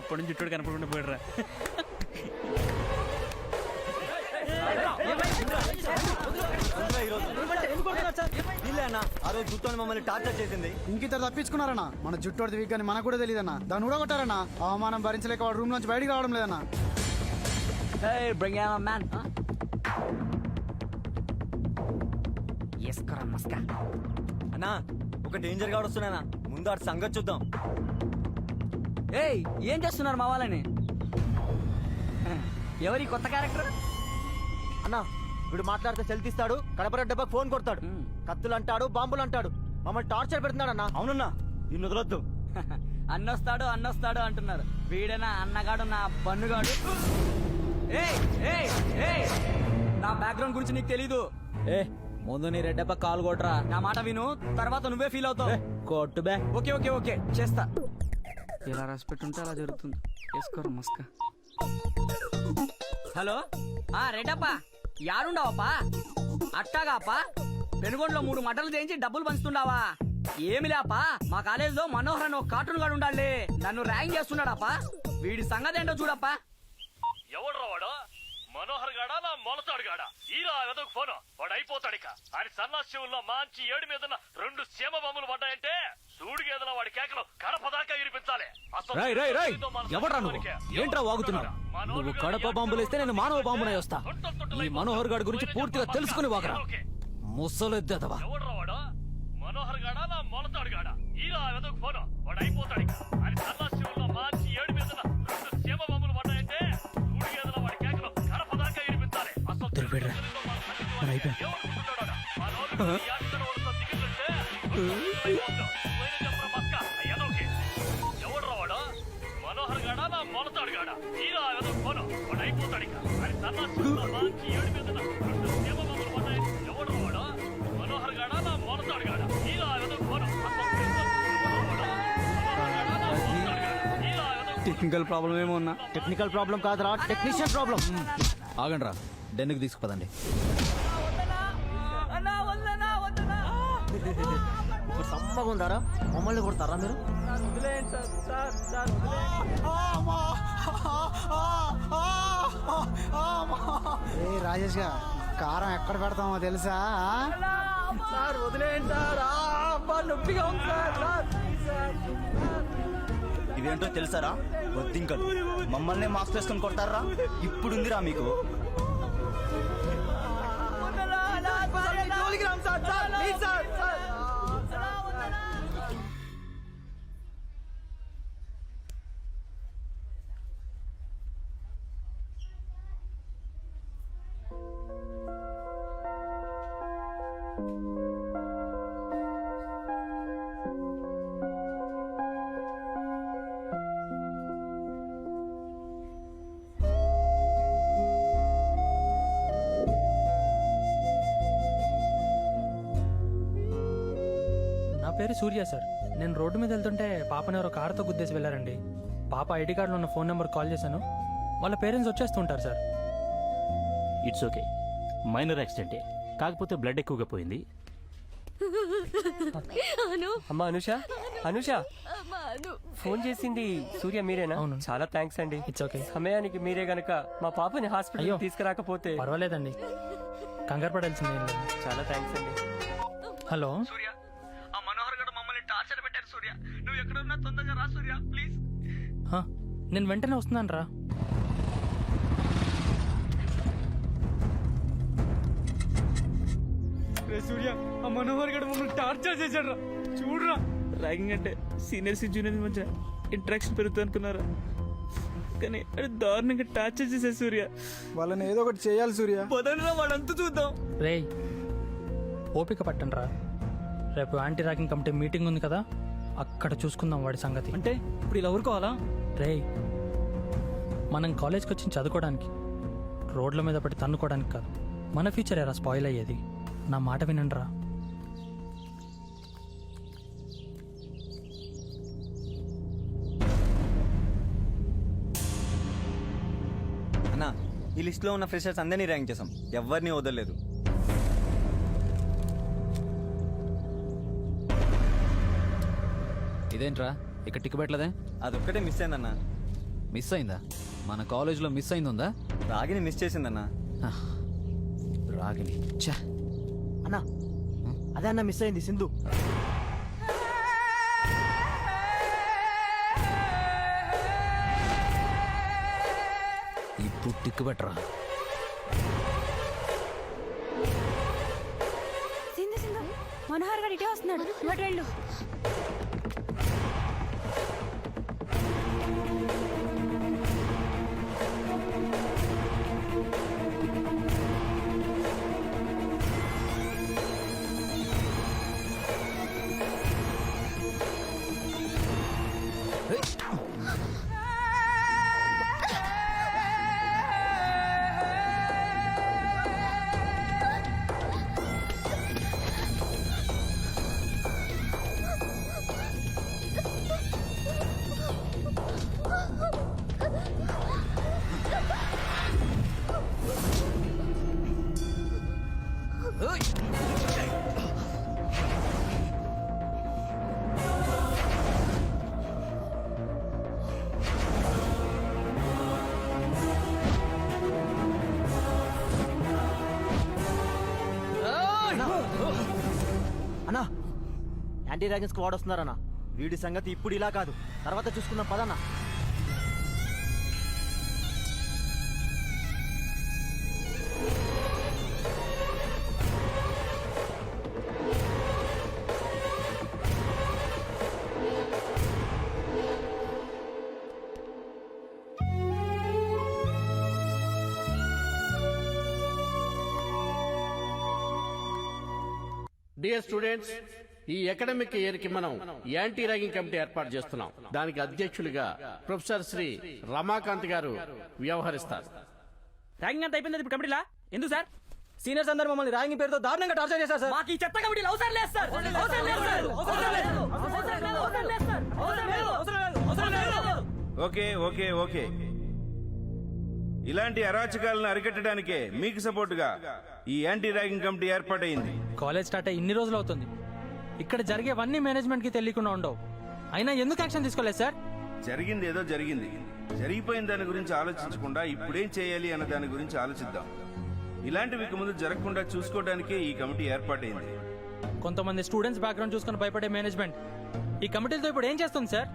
అప్పటి నుంచి చుట్టూ కనపడకుండా పోయిడరా ఆ రోజు జుట్టుని మమ్మల్ని టార్చర్ చేసింది ఇంకిద్దరు తప్పించుకున్నారన్నా. మన జుట్టు వీక్ అని మనకు కూడా తెలియదన్నా దాన్ని కూడా కొట్టారన్నా అవమానం భరించలేక వాడు రూమ్ నుంచి బయటికి రావడం లేదన్నా. అన్నా ఒక డేంజర్గా వస్తున్నానా ముందు ఆడు సంగతి చూద్దాం. ఏయ్ ఏం చేస్తున్నారు మా వాళ్ళని? ఎవరి కొత్త క్యారెక్టర్? అన్నా వీడు మాట్లాడితే సెల్ తీస్తాడు కడపర డబ్బాకి ఫోన్ కొడతాడు. కత్తులు అంటాడు బాంబులు అంటాడు మమ్మల్ని టార్చర్ పెడుతున్నాడు అన్న. అవునన్నా. దీన్ని వదలొద్దు. అన్నొస్తాడు అన్నొస్తాడు అంటున్నారు. వీడేనా అన్నగాడు నా బన్నుగాడు? ఏయ్ ఏయ్ ఏయ్! నా బ్యాక్గ్రౌండ్ గురించి నీకు తెలీదు. ఏ ముందు నీ రెడ్డప్ప కాలు కొట్రా. నా మాట విను తర్వాత నువ్వే ఫీల్ అవుతావు. కొట్టు బే. Okay okay okay. చేస్తా. ఇలా రాసి పెట్టుంటే అలా జరుగుతుంది. వేసుకోరు మస్క. హలో? ఆ రెడ్డప్పా యాడుండవప్పా? అట్టాగాపా? పెనుగొండలో మూడు మటలు చేయించి డబ్బులు పంచుతుండావా? ఏమి లేపా మా కాలేజీలో మనోహర్ అని ఒక కార్టూన్ గాడు ఉండాలి నన్ను ర్యాంక్ చేస్తున్నాడాపా వీడి సంగతి ఏంటో చూడప్పా. ఎవడ్రా వాడు? మనోహర్ గాడా నా మొలతాడు గాడా? ఈరా వెదకు ఫోను వాడు అయిపోతాడు ఇక ఆయన సన్నాశివుల్లో మంచి ఏడు మీద రెండు సీమ బొమ్మలు పడ్డాయంటే సూడి గేదల వాడి కేకలు కడప దాకా వినిపించాలి. రాయ్ రాయ్ రాయ్. ఎవడ్రా నువ్వు. ఏంట్రా వాగుతున్నావు? నువ్వు గాడు కడప ఎవడు బాంబులు ఇస్తే నేను మానవ బాంబునై వస్తా. ఈ. మనోహర్ గారి గురించి పూర్తిగా తెలుసుకుని వాగరా. ముసలెద్దదవా? ఎవడ్రా వాడు? మనోహర్ గాడా నా మొలతాడు గాడా? ఈరా వెదకు ఫోను వాడు అయిపోతాడు ఇక ఆయన దొరికిపోయాడురా. మరి అయిపోయాం. టెక్నికల్ ప్రాబ్లం ఏమో ఉన్నా టెక్నికల్ ప్రాబ్లం కాదురా టెక్నీషియన్ ప్రాబ్లం ఆగండి రా డెన్నుకి తీసుకుపదండి. ఇప్పుడు సమ్మగా ఉందారా? మమ్మల్ని కొడతారా మీరు? ఏ రాజేష్గా కారం ఎక్కడ పెడతామో తెలుసా? ఇవేంటో తెలుసారా? వద్దింకలు మమ్మల్ని మాస్క్ వేసుకొని కొడతారా? ఇప్పుడుందిరా మీకు. నా పేరు సూర్య సార్. నేను రోడ్డు మీద వెళ్తుంటే పాపని ఎవరో కారుతో గుద్దేసి వెళ్ళారండి. పాప ఐడి కార్డులో ఉన్న ఫోన్ నెంబర్ కాల్ చేశాను. వాళ్ళ పేరెంట్స్ వచ్చేస్తుంటారు సార్. ఇట్స్ ఓకే మైనర్ యాక్సిడెంటే కాకపోతే బ్లడ్ ఎక్కువగా పోయింది. అను. అమ్మా అనుష అనుష. అమ్మా అను. ఫోన్ చేసింది సూర్య మీరేనా? అవును. చాలా థ్యాంక్స్ అండి. ఇట్స్ ఓకే సమయానికి మీరే గనక మా పాపని హాస్పిటల్. తీసుకురాకపోతే. పర్వాలేదండి. కంగారు పడాల్సింది. చాలా థ్యాంక్స్ అండి. హలో. సూర్య ఆ మనోహర్ గడు మమ్మల్ని టార్చర్ పెట్టారు సూర్య. నువ్వు ఎక్కడున్నా తొందరగా రా సూర్య ప్లీజ్. హా, నేను వెంటనే వస్తున్నాను రా సూర్య ఆ మనోహర్ గడు మమ్మల్ని టార్చర్ చేశాడు రా చూడరా. ర్యాగింగ్ అంటే సీనియర్స్ జూనియర్స్ మధ్య ఇంటరాక్షన్ పెరుగుతుంది అనుకున్నారా? కానీ అది దారుణంగా టార్చర్ చేశాడు సూర్య. వాళ్ళని ఏదో ఒకటి చేయాలి సూర్య. పొదనలో వాడంతా చూద్దాం. రేయ్ ఓపిక పట్టండి రా రేపు యాంటీ ర్యాకింగ్ కమిటీ మీటింగ్ ఉంది కదా అక్కడ చూసుకుందాం వాడి సంగతి. అంటే ఇప్పుడు ఇలా ఊరుకోవాలా? రేయ్ మనం కాలేజ్కి వచ్చి చదువుకోవడానికి రోడ్ల మీద పడి తన్నుకోవడానికి కాదు. మన ఫ్యూచర్ ఎరా స్పాయిల్ అయ్యేది? నా మాట వినండి రా అన్న ఈ లిస్ట్లో ఉన్న ఫ్రెషర్స్ అందరినీ ర్యాంక్ చేసాం ఎవరిని వదలలేదు. ఇదేంట్రా? ఇక్కడ టిక్ పెట్టలేదే? అదొక్కటే మిస్ అయిందన్న. మిస్ అయిందా? మన కాలేజీలో మిస్ అయింది ఉందా? రాగిని మిస్ చేసిందన్నా. రాగిని. ఛా. అన్నా. అదే అన్న మిస్ అయింది సింధు. ఇప్పుడు టిక్కు పెట్టరా? సింధు సింధు. మనోహర్ గారు ఇటే వస్తున్నాడు. యాంటీ డ్రాగన్స్ స్క్వాడ్ వస్తున్నారన్న. వీడి సంగతి ఇప్పుడు ఇలా కాదు. తర్వాత చూసుకుందాం పదన్నా. డియర్ స్టూడెంట్స్ ఈ అకాడమిక్ ఇయర్కి మనం యాంటీ ర్యాగింగ్ కమిటీ ఏర్పాటు చేస్తున్నాం. దానికి అధ్యక్షులుగా ప్రొఫెసర్ శ్రీ రమాకాంత్ గారు వ్యవహరిస్తారు. ర్యాంకింగ్ అంత అయిపోయింది ఇప్పుడు కమిటీలా? ఎందుకు సార్? సీనియర్స్ అందరూ మమ్మల్ని ర్యాగింగ్ పేరుతో దారుణంగా టార్చర్ చేశారు సార్. మాకు ఈ చెత్త కమిటీలు అవసరం లేదు సార్. అవసరం లేదు సార్. అవసరం లేదు. అవసరం లేదు. అవసరం లేదు సార్. అవసరం లేదు. అవసరం లేదు. అవసరం లేదు. Okay okay okay. ఇలాంటి అరాచకాలను అరికట్టడానికే మీకు సపోర్టుగా ఈ యాంటీ ర్యాగింగ్ కమిటీ ఏర్పాటైంది. కాలేజ్ స్టార్ట్ అయ్యి ఇన్ని రోజులు అవుతుంది. ఇక్కడ జరిగేవన్నీ మేనేజ్మెంట్కి తెలియకుండా ఉండవు. అయినా ఎందుకు యాక్షన్ తీసుకోలేదు సార్? జరిగింది ఏదో జరిగింది. జరిగిపోయిన దాని గురించి ఆలోచించకుండా ఇప్పుడేం చేయాలి అన్న దాని గురించి ఆలోచిద్దాం. ఇలాంటివి ఇక ముందు జరగకుండా చూసుకోవడానికే ఈ కమిటీ ఏర్పాటైంది. కొంతమంది స్టూడెంట్స్ బ్యాక్గ్రౌండ్ చూసుకొని భయపడే మేనేజ్మెంట్. ఈ కమిటీలతో ఇప్పుడు ఏం చేస్తుంది సార్?